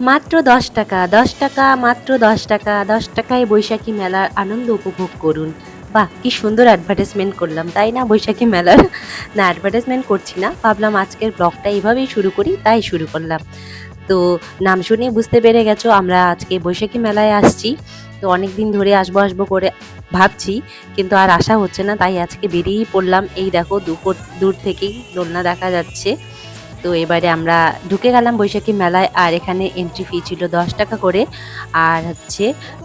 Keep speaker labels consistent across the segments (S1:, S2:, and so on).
S1: মাত্র দশ টাকা দশ টাকা, মাত্র দশ টাকা, দশ টাকায় বৈশাখী মেলার আনন্দ উপভোগ করুন। বাহ, কি সুন্দর অ্যাডভার্টাইজমেন্ট করলাম, তাই না বৈশাখী মেলার? না অ্যাডভার্টাইজমেন্ট করছি না, ভাবলাম আজকের ব্লগটা এইভাবেই শুরু করি, তাই শুরু করলাম। তো নাম শুনে বুঝতে পেরে গেছো, আমরা আজকে বৈশাখী মেলায় আসছি। তো অনেক দিন ধরে আসব আসব করে ভাবছি, কিন্তু আর আসা হচ্ছে না, তাই আজকে বেরিয়েই পড়লাম। এই দেখো, দুপুর, দূর থেকেই দোলনা দেখা যাচ্ছে। তো এবারে আমরা ঢুকে গেলাম বৈশাখী মেলায়, আর এখানে এন্ট্রি ফি ছিল দশ টাকা করে। আর হচ্ছে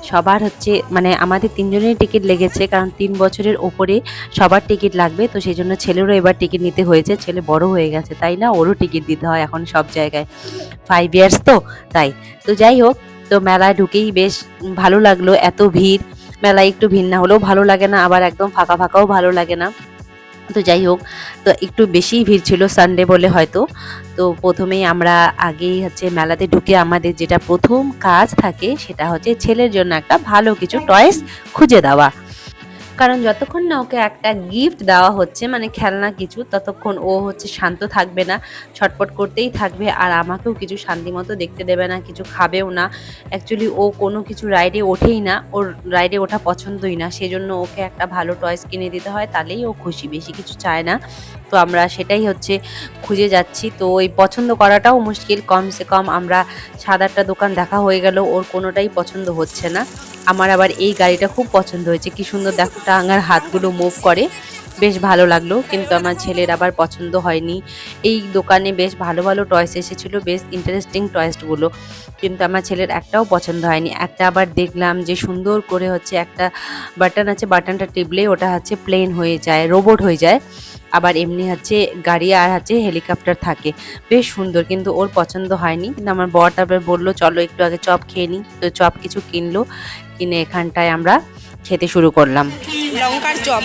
S1: সবার হচ্ছে মানে আমাদের তিনজনের টিকিট লেগেছে, কারণ তিন বছরের ওপরে সবার টিকিট লাগবে, তো সেই জন্য ছেলেরও এবার টিকিট নিতে হয়েছে। ছেলে বড় হয়ে গেছে, তাই না? ওরও টিকিট দিতে হয় এখন সব জায়গায়। ফাইভ ইয়ার্স তো, তাই। তো যাই হোক, তো মেলায় ঢুকেই বেশ ভালো লাগল, এত ভিড়। মেলায় একটু ভিড় না হলেও ভালো লাগে না, আবার একদম ফাঁকা ফাঁকাও ভালো লাগে না। তো যাই হোক, তো একটু বেশিই ভিড় ছিল সানডে বলে হয়তো। তো প্রথমেই আমরা আগেই হচ্ছে মেলাতে ঢুকে আমাদের যেটা প্রথম কাজ থাকে সেটা হচ্ছে ছেলের জন্য একটা ভালো কিছু টয়েস খুঁজে দেওয়া। কারণ যতক্ষণ না ওকে একটা গিফট দেওয়া হচ্ছে মানে খেলনা কিছু, ততক্ষণ ও হচ্ছে শান্ত থাকবে না, ছটপট করতেই থাকবে আর আমাকেও কিছু শান্তি মতো দেখতে দেবে না, কিছু খাবেও না। অ্যাকচুয়ালি ও কোনো কিছু রাইডে ওঠেই না, ওর রাইডে ওঠা পছন্দই না, সেজন্য ওকে একটা ভালো টয়েস কিনে দিতে হয়, তাহলেই ও খুশি, বেশি কিছু চায় না। তো আমরা সেটাই হচ্ছে খুঁজে যাচ্ছি। তো ওই পছন্দ করাটাও মুশকিল, কমসে কম আমরা সাত দোকান দেখা হয়ে গেল, ওর কোনোটাই পছন্দ হচ্ছে না। আমার আবার এই গাড়িটা খুব পছন্দ হয়েছে। কি সুন্দর দেখো টাঙার হাতগুলো মুভ করে। বেশ ভালো লাগল, কিন্তু আমার ছেলের আবার পছন্দ হয়নি। এই দোকানে বেশ ভালো ভালো টয়েস এসেছিল, বেশ ইন্টারেস্টিং টয়েসগুলো কিন্তু আমার ছেলের একটাও পছন্দ হয়নি। একটা আবার দেখলাম যে সুন্দর করে হচ্ছে একটা বাটন আছে বাটনটা টিপলে ওটা হচ্ছে প্লেন হয়ে যায় রোবট হয়ে যায়। আবার এমনি হচ্ছে গাড়ি আর হচ্ছে হেলিকপ্টার থাকে। বেশ সুন্দর, কিন্তু ওর পছন্দ হয়নি। কিন্তু আমার বর তারপরে বলল, চলো একটু আগে চপ খেয়ে নিই তো চপ কিছু কিনলো, কিনে এখানটায় আমরা খেতে শুরু করলাম।
S2: লঙ্কার চপ।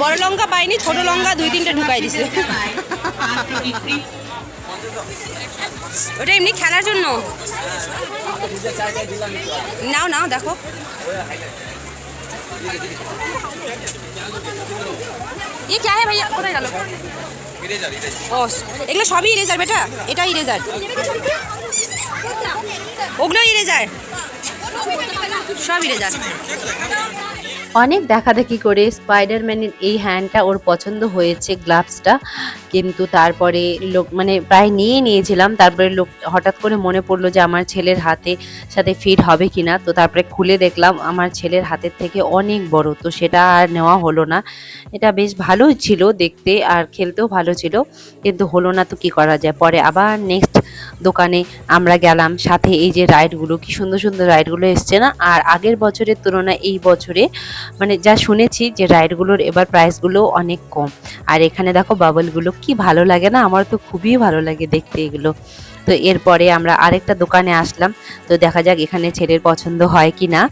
S2: বড় লঙ্কা পাইনি, ছোট লঙ্কা দুই তিনটে ঢুকাই দিছে। ওটা এমনি খেলার জন্য। নাও নাও, দেখো। ये क्या है भैया কোথায় গেল ও এগুলো সবই ইরেজার বেটা এটা ইরেজার ওগুলো ইরেজার সব ইরেজার
S1: অনেক দেখাদেখি করে স্পাইডারম্যানের এই হ্যান্ডটা ওর পছন্দ হয়েছে গ্লাভসটা কিন্তু তারপরে লোক মানে প্রায় নিয়ে নিয়েছিলাম। তারপরে লোক হঠাৎ করে মনে পড়ল যে আমার ছেলের হাতে সাথে ফিট হবে কি না তো তারপরে খুলে দেখলাম, আমার ছেলের হাতের থেকে অনেক বড়। তো সেটা আর নেওয়া হলো না। এটা বেশ ভালোই ছিল দেখতে আর খেলতেও ভালো ছিল। কিন্তু হলো না তো কি করা যায়? পরে আবার নেক্সট দোকানে আমরা গেলাম। সাথে এই যে রাইডগুলো কি সুন্দর সুন্দর রাইডগুলো এসছে না? আর আগের বছরের তুলনায় এই বছরে মানে যা শুনেছি যে রাইডগুলোর এবার প্রাইসগুলো অনেক কম। আর এখানে দেখো বাবলগুলো কি ভালো লাগে না? আমার তো খুবই ভালো লাগে দেখতে এগুলো। তো এরপরে আমরা আরেকটা দোকানে আসলাম। তো দেখা যাক এখানে ছেলের পছন্দ হয় কি না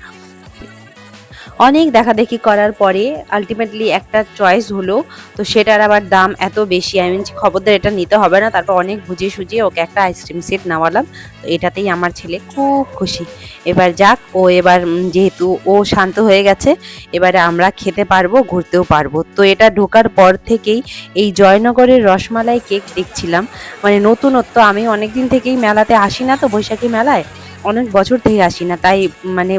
S1: অনেক দেখাদেখি করার পরে আলটিমেটলি একটা চয়েস হলো, তো সেটার আবার দাম এত বেশি আমি বলছি খবরদার এটা নিতে হবে না, তারপর অনেক বুঝিয়ে সুঝিয়ে ওকে একটা আইসক্রিম সেট নামালাম, তো এটাতেই আমার ছেলে খুব খুশি। এবার যাক, ও এবার যেহেতু ও শান্ত হয়ে গেছে, এবারে আমরা খেতে পারব, ঘুরতেও পারব। তো এটা ঢোকার পর থেকেই এই জয়নগরের রসমালাই কেক দেখছিলাম। মানে নতুনত্ব, আমি অনেক দিন থেকেই মেলাতে আসি না তো বৈশাখী মেলায় অনেক বছর থেকে আসি না, তাই মানে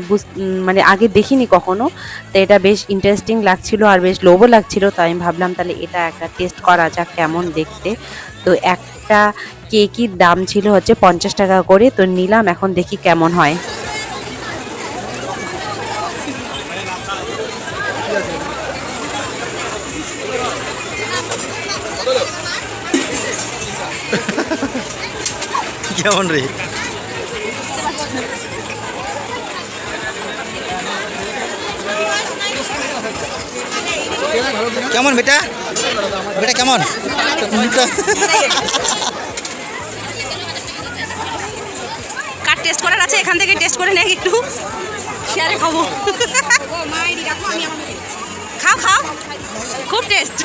S1: মানে আগে দেখিনি কখনো। তো এটা বেশ ইন্টারেস্টিং লাগছিল আর বেশ লোভও লাগছিল, তাই আমি ভাবলাম তাহলে এটা একটা টেস্ট করা যাক কেমন দেখতে। তো একটা কেকির দাম ছিল হচ্ছে পঞ্চাশ টাকা করে, তো নিলাম, এখন দেখি কেমন হয়।
S3: কেমন রে? কেমন বেটা? বেটা কেমন?
S2: কার টেস্ট করার আছে? এখান থেকে টেস্ট করে নেই একটু। শেয়ারে খাব। খাও খাও। খুব টেস্ট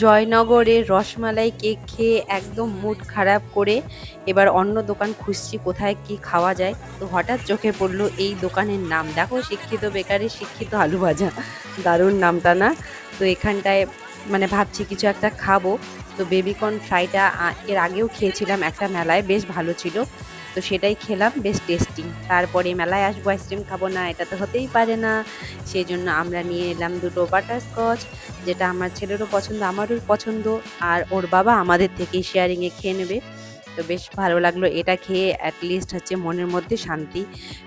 S1: জয়নগরের রসমালাই কেক খেয়ে একদম মুড খারাপ করে এবার অন্য দোকান খুঁজছি কোথায় কি খাওয়া যায়। তো হঠাৎ চোখে পড়ল এই দোকানের নাম। দেখো শিক্ষিত বেকারি, শিক্ষিত আলু ভাজা। দারুণ নামটা না? তো এখানটায় মানে ভাবছি কিছু একটা খাব। তো বেবিকর্ন ফ্রাইটা এর আগেও খেয়েছিলাম একটা মেলায়, বেশ ভালো ছিল। তো সেটাই খেলাম, বেশ টেস্টি তারপরে মেলায় আসব আইসক্রিম খাব, না, এটা তো হতেই পারে না। সেই জন্য আমরা নিয়ে এলাম দুটো বাটারস্কচ যেটা আমার ছেলেরও পছন্দ, আমারও পছন্দ, আর ওর বাবা আমাদের থেকেই শেয়ারিংয়ে খেয়ে নেবে। তো বেশ ভালো লাগল, এটা খেয়ে অ্যাটলিস্ট হচ্ছে মনের মধ্যে শান্তি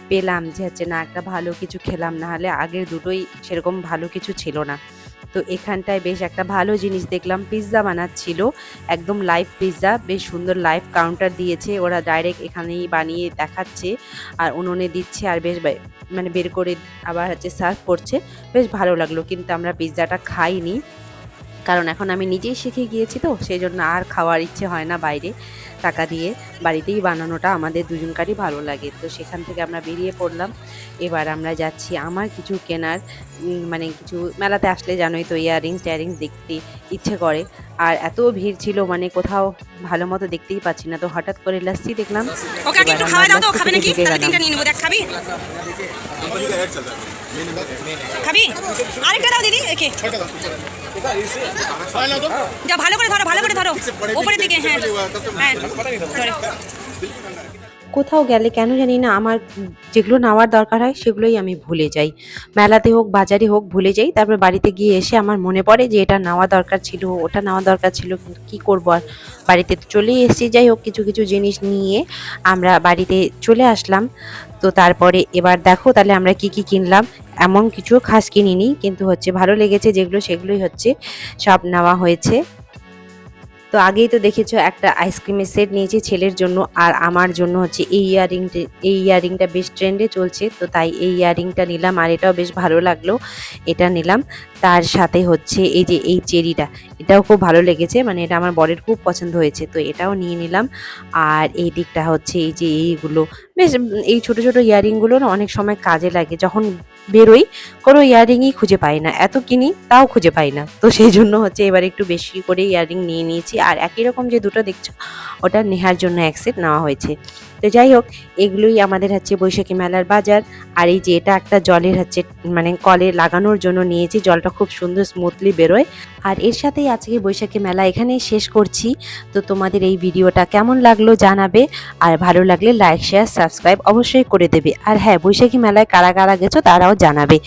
S1: পেলাম যে হচ্ছে, না, একটা ভালো কিছু খেলাম, না হলে আগের দুটোই সেরকম ভালো কিছু ছিল না। তো এখানটায় বেশ একটা ভালো জিনিস দেখলাম। পিৎজা বানাচ্ছিল, একদম লাইভ পিৎজা বেশ সুন্দর লাইভ কাউন্টার দিয়েছে, ওরা ডাইরেক্ট এখানেই বানিয়ে দেখাচ্ছে আর উনুনে দিচ্ছে আর বেশ মানে বের করে আবার হচ্ছে সার্ভ করছে। বেশ ভালো লাগল, কিন্তু আমরা পিৎজাটা খাইনি। কারণ এখন আমি নিজেই শিখে গিয়েছি তো সেই জন্য আর খাওয়ার ইচ্ছে হয় না বাইরে টাকা দিয়ে। বাড়িতেই বানানোটা আমাদের দুজনকারই ভালো লাগে। তো সেখান থেকে আমরা বেরিয়ে পড়লাম। এবার আমরা যাচ্ছি আমার কিছু কেনার মানে কিছু মেলাতে আসলে জানোই তো ইয়াররিংস টিয়ারিংস দেখতে ইচ্ছে করে। আর এত ভিড় ছিল মানে কোথাও ভালো মতো দেখতেই পাচ্ছি না। তো হঠাৎ করে লাস্সি দেখলাম।
S2: খাবে নাকি?
S1: থেকে ঢুকে
S2: তাহলে
S1: গেলাম।
S2: তিনটা নিয়ে নেব দেখ খাবি? খাবি? আরেকটা দাও দিদি যা ভালো করে ধরো ভালো করে ধরো। উপরের দিকে হ্যাঁ। হ্যাঁ
S1: কোথাও গেলে কেন জানি না আমার যেগুলো নেওয়ার দরকার হয় সেগুলোই আমি ভুলে যাই। মেলাতে হোক বাজারে হোক ভুলে যাই। তারপর বাড়িতে গিয়ে এসে আমার মনে পড়ে যে এটা নেওয়া দরকার ছিল ওটা নেওয়া দরকার ছিল কিন্তু কী করব আর? বাড়িতে তো চলেই এসেছি। যাই হোক কিছু কিছু জিনিস নিয়ে আমরা বাড়িতে চলে আসলাম। তো তারপরে এবার দেখো তাহলে আমরা কি কি কিনলাম। এমন কিছু খাস কিনিনি, কিন্তু হচ্ছে ভালো লেগেছে যেগুলো, সেগুলোই হচ্ছে সব নেওয়া হয়েছে। তো আগেই তো দেখেছ একটা আইসক্রিমের সেট নিয়েছি ছেলের জন্য, আর আমার জন্য হচ্ছে এই ইয়াররিংটা এই ইয়াররিংটা বেশ ট্রেন্ডে চলছে, তো তাই এই ইয়াররিংটা নিলাম, আর এটাও বেশ ভালো লাগল, এটা নিলাম। তার সাথে হচ্ছে এই যে এই চেরিটা এটাও খুব ভালো লেগেছে মানে এটা আমার বরের খুব পছন্দ হয়েছে, তো এটাও নিয়ে নিলাম। আর এই দিকটা হচ্ছে এই যে এইগুলো, বেশ এই ছোট ছোট ইয়াররিংগুলো না অনেক সময় কাজে লাগে, যখন বেরোই কোনো ইয়াররিংই খুঁজে পাই না, এত কিনি তাও খুঁজে পাই না, তো সেই জন্য হচ্ছে এবার একটু বেশি করে ইয়াররিং নিয়ে নিয়েছি। আর একই রকম যে দুটো দেখছ, ওটা নেহার জন্য এক সেট নেওয়া হয়েছে। তো যাই হোক, এগুলোই আমাদের হচ্ছে বৈশাখী মেলার বাজার। আর এই যে এটা একটা জলের হচ্ছে মানে কলে লাগানোর জন্য নিয়েছি, জলটা খুব সুন্দর স্মুথলি বেরোয়। আর এর সাথেই আজকে বৈশাখী মেলা এখানেই শেষ করছি। তো তোমাদের এই ভিডিওটা কেমন লাগল জানাবে, আর ভালো লাগলে লাইক শেয়ার সাবস্ক্রাইব অবশ্যই করে দেবে। আর হ্যাঁ বৈশাখী মেলায় কারা কারা গেছো তারাও জানাবে।